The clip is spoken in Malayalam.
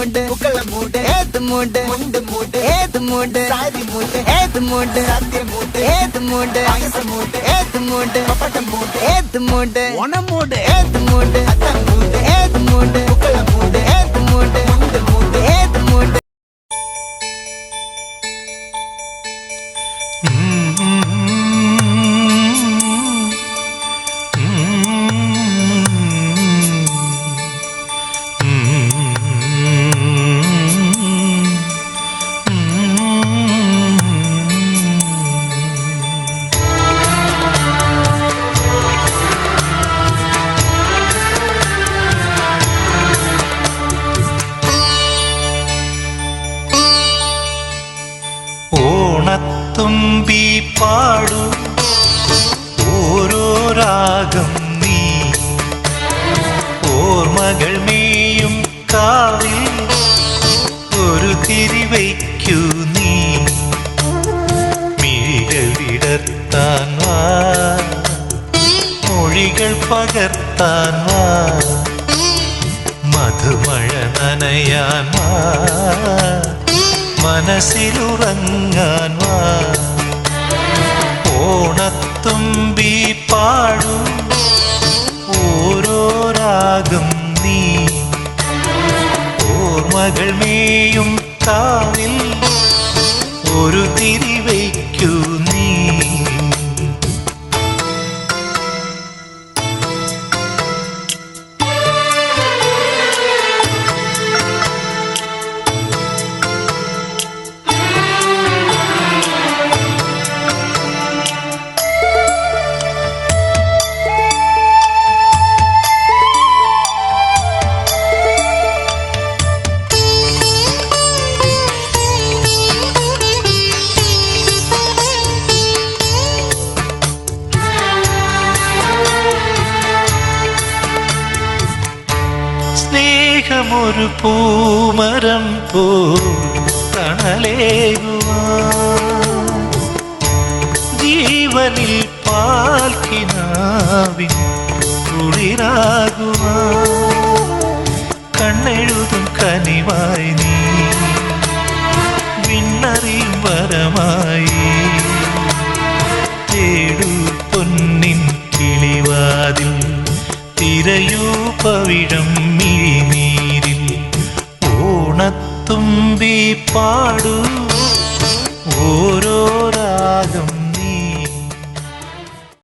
மூண்டு புக்கல மூண்டு ஏத்து மூண்டு முண்டு மூண்டு ஏத்து மூண்டு சாரி மூண்டு ஏத்து மூண்டு சத்திய மூண்டு ஏத்து மூண்டு அயச மூண்டு ஏத்து மூண்டு பப்பட்ட மூண்டு ஏத்து மூண்டு உன மூண்டு ஏத்து மூண்டு அத்த மூண்டு ஏத்து மூண்டு ഓണത്തുമ്പി പാടു. ഓരോ രാഗം നീ ഓർമ്മകൾ മേയും കാവിൽ. ഒരു തിരിവയ്ക്കു നീ. മിഴികൾ വിടർത്താൻ വാ. മൊഴികൾ പകർത്താൻ വാ. മധുമഴ നനയാൻ വാ. മനസ്സിലുറങ്ങാൻ വാ. ഓണത്തുമ്പി പാടു. ഓരോ രാഗം നീ. ഓർമ്മകൾ മേയും കാവിൽ ഒരു തിരിവയ്ക്കൂ സ്നേഹമൊരു പൂമരം പോ ജീവനിൽ പാൽക്കിനാവിൻ കുളിരാകുക കണ്ണെഴുതും കനിവായി നീ. വിണ്ണറിയും വരമായി. തേടൂ പൊന്നിൻ കിളിവാതിൽ തിരയൂ പവിഴം മിഴിനീരിൽ തുമ്പി പാടൂ. ഓ